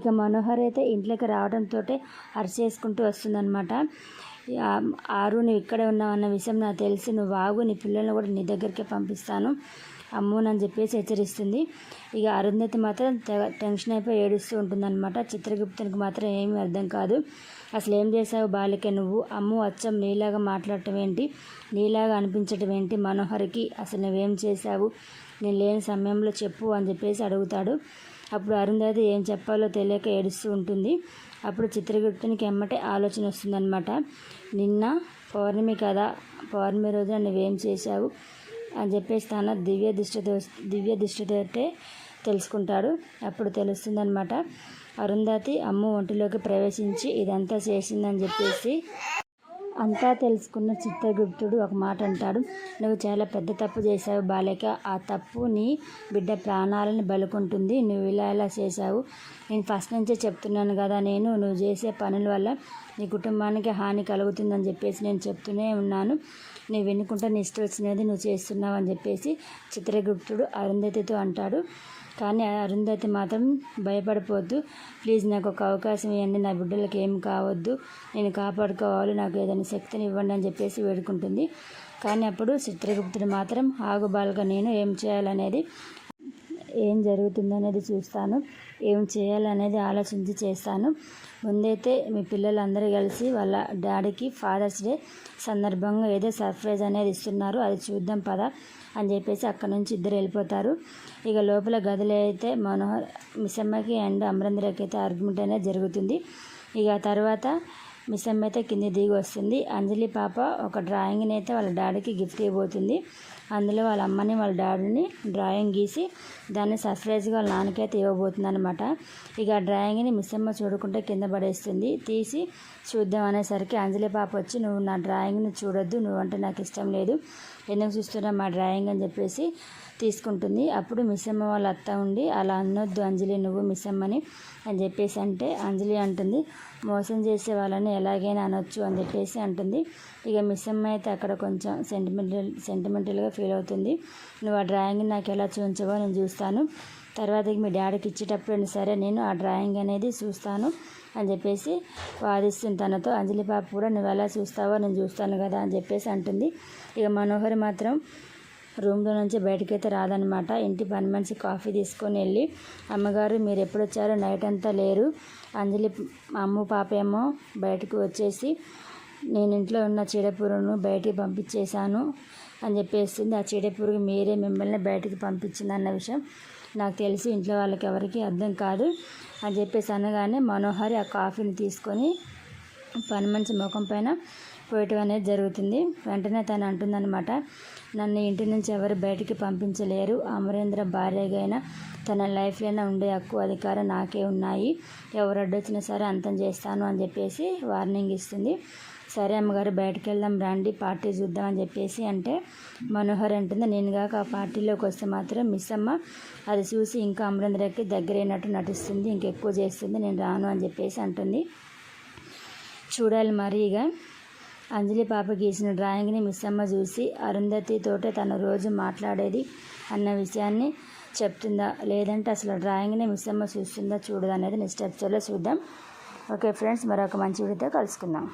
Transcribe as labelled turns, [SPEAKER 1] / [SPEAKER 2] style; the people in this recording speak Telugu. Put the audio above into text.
[SPEAKER 1] ఇక మనోహర్ అయితే ఇంట్లోకి రావడంతో అరిచేసుకుంటూ వస్తుందన్నమాట. ఆరు నువ్వు ఇక్కడే ఉన్నావన్న విషయం నాకు తెలిసి నువ్వు ఆగు నీ పిల్లల్ని కూడా నీ దగ్గరికే పంపిస్తాను. అమ్మోనని చెప్పేసి హెచ్చరిస్తుంది. ఇక అరుంధతి మాత్రం తెగ టెన్షన్ అయిపోయి ఏడుస్తూ ఉంటుందన్నమాట. చిత్రగుప్తునికి మాత్రం ఏమీ అర్థం కాదు. అసలు ఏం చేశావు బాలిక నువ్వు? అమ్ము అచ్చం నీలాగా మాట్లాడటం ఏంటి? నీలాగా అనిపించటం ఏంటి మనోహర్కి? అసలు నువ్వేం చేశావు? నేను లేని సమయంలో చెప్పు అని చెప్పేసి అడుగుతాడు. అప్పుడు అరుంధతి ఏం చెప్పాలో తెలియక ఏడుస్తూ ఉంటుంది. అప్పుడు చిత్రగుప్తునికి ఎమ్మటే ఆలోచన వస్తుందన్నమాట. నిన్న పౌర్ణమి కదా? పౌర్ణమి రోజున నువ్వేం చేశావు? అని చెప్పేసి తన దివ్య దృష్టితో దివ్య దృష్టితో తెలుసుకుంటాడు. అప్పుడు తెలుస్తుందనమాట అరుంధతి అమ్మ ఒంటిలోకి ప్రవేశించి ఇదంతా చేసిందని చెప్పేసి అంతా తెలుసుకున్న చిత్రగుప్తుడు ఒక మాట అంటాడు. నువ్వు చాలా పెద్ద తప్పు చేశావు బాలిక. ఆ తప్పు నీ బిడ్డ ప్రాణాలను బలుకుంటుంది. నువ్వు ఇలా ఇలా చేశావు? నేను ఫస్ట్ నుంచే చెప్తున్నాను కదా. నేను నువ్వు చేసే పనుల వల్ల నీ కుటుంబానికి హాని కలుగుతుందని చెప్పేసి నేను చెప్తూనే ఉన్నాను. నువ్వు వినుకుంటే నీ ఇష్టం వచ్చినది నువ్వు చేస్తున్నావు అని చెప్పేసి చిత్రగుప్తుడు అరుంధతితో అంటాడు. కానీ అరుంధతి మాత్రం భయపడిపోద్దు. ప్లీజ్ నాకు ఒక అవకాశం ఇవ్వండి నా బిడ్డలకి ఏం కావద్దు. నేను కాపాడుకోవాలి. నాకు ఏదైనా శక్తిని ఇవ్వండి అని చెప్పేసి వేడుకుంటుంది. కానీ అప్పుడు చిత్రగుప్తుడు మాత్రం ఆగుబాలుగా నేను ఏం చేయాలనేది ఏం జరుగుతుందనేది చూస్తాను. ఏం చేయాలనేది ఆలోచించి చేస్తాను. ముందైతే మీ పిల్లలందరూ కలిసి వాళ్ళ డాడీకి ఫాదర్స్ డే సందర్భంగా ఏదో సర్ప్రైజ్ అనేది ఇస్తున్నారు. అది చూద్దాం పద అని చెప్పేసి అక్కడ నుంచి ఇద్దరు వెళ్ళిపోతారు. ఇక లోపల గదిలో అయితే మనోహర్ మిసమ్మకి అండ్ అమరేంద్రకి అయితే ఆర్గ్యుమెంట్ అనేది జరుగుతుంది. ఇక తర్వాత మిసమ్మ అయితే కింద దిగి వస్తుంది. అంజలి పాప ఒక డ్రాయింగ్ని అయితే వాళ్ళ డాడీకి గిఫ్ట్ ఇవ్వబోతుంది. అందులో వాళ్ళ అమ్మని వాళ్ళ డాడీని డ్రాయింగ్ గీసి దాన్ని సర్ప్రైజ్గా వాళ్ళ నాన్నకైతే ఇవ్వబోతుంది అనమాట ఇక ఆ డ్రాయింగ్ని మిస్సమ్మ చూడకుంటే కింద పడేస్తుంది. తీసి చూద్దాం అనేసరికి అంజలి పాప వచ్చి నువ్వు నా డ్రాయింగ్ని చూడొద్దు నువ్వంటే నాకు ఇష్టం లేదు. ఎందుకు చూస్తున్నావు మా డ్రాయింగ్? అని చెప్పేసి తీసుకుంటుంది. అప్పుడు మిస్సమ్మ వాళ్ళ అత్త ఉండి అలా అనొద్దు అంజలి నువ్వు మిస్సమ్మని అని చెప్పేసి అంటే అంజలి అంటుంది. మోసం చేసే వాళ్ళని ఎలాగైనా అనొచ్చు అని చెప్పేసి అంటుంది. ఇక మిస్సమ్మ అయితే అక్కడ కొంచెం సెంటిమెంటల్ సెంటిమెంటల్గా ఫీల్ అవుతుంది. నువ్వు ఆ డ్రాయింగ్ నాకు ఎలా చూపించవో నేను చూస్తాను. తర్వాత మీ డాడీకి ఇచ్చేటప్పుడు సరే నేను ఆ డ్రాయింగ్ అనేది చూస్తాను అని చెప్పేసి వాదిస్తుంది తనతో అంజలి పాప కూడా నువ్వు ఎలా చూస్తావో నేను చూస్తాను కదా అని చెప్పేసి అంటుంది. ఇక మనోహర్ మాత్రం రూమ్లో నుంచి బయటకైతే రాదనమాట ఇంటి పని మనిషి కాఫీ తీసుకొని వెళ్ళి అమ్మగారు మీరు ఎప్పుడు వచ్చారో నైట్ అంతా లేరు. అంజలి అమ్మ పాప ఏమో బయటకు వచ్చేసి నేను ఇంట్లో ఉన్న చీడపురుగును బయటికి పంపించేశాను అని చెప్పేస్తుంది. ఆ చీడపురుగు మీరే మిమ్మల్ని బయటికి పంపించింది అన్న విషయం నాకు తెలిసి ఇంట్లో వాళ్ళకి ఎవరికి అర్థం కాదు అని చెప్పేసి అనగానే మనోహరి ఆ కాఫీని తీసుకొని పని మంచి ముఖం పైన పోయటం అనేది జరుగుతుంది. వెంటనే తను అంటుందన్నమాట నన్ను ఇంటి నుంచి ఎవరు బయటికి పంపించలేరు. అమరేంద్ర భార్యగా అయినా తన లైఫ్లోనే ఉండే హక్కు అధికారం నాకే ఉన్నాయి. ఎవరు అడ్డొచ్చినా సరే అంతం చేస్తాను అని చెప్పేసి వార్నింగ్ ఇస్తుంది. సరే అమ్మగారు బయటకు వెళ్దాం రండి పార్టీ చూద్దాం అని చెప్పేసి అంటే మనోహర్ అంటుంది నేను కాక ఆ పార్టీలోకి వస్తే మాత్రం మిస్ అమ్మ. అది చూసి ఇంకా అమరేంద్రకి దగ్గరైనట్టు నటిస్తుంది ఇంకెక్కువ చేస్తుంది నేను రాను అని చెప్పేసి అంటుంది. చూడాలి మరి ఇక. అంజలి పాప గీసిన డ్రాయింగ్ని మిస్ అమ్మ చూసి అరుంధతితోటే తను రోజు మాట్లాడేది అన్న విషయాన్ని చెప్తుందా లేదంటే అసలు డ్రాయింగ్ని మిస్ అమ్మ చూస్తుందా చూడదా అనేది నెక్స్ట్ ఎపిసోడ్లో చూద్దాం. ఓకే ఫ్రెండ్స్ మరొక మంచి వీడియోతో కలుసుకుందాం.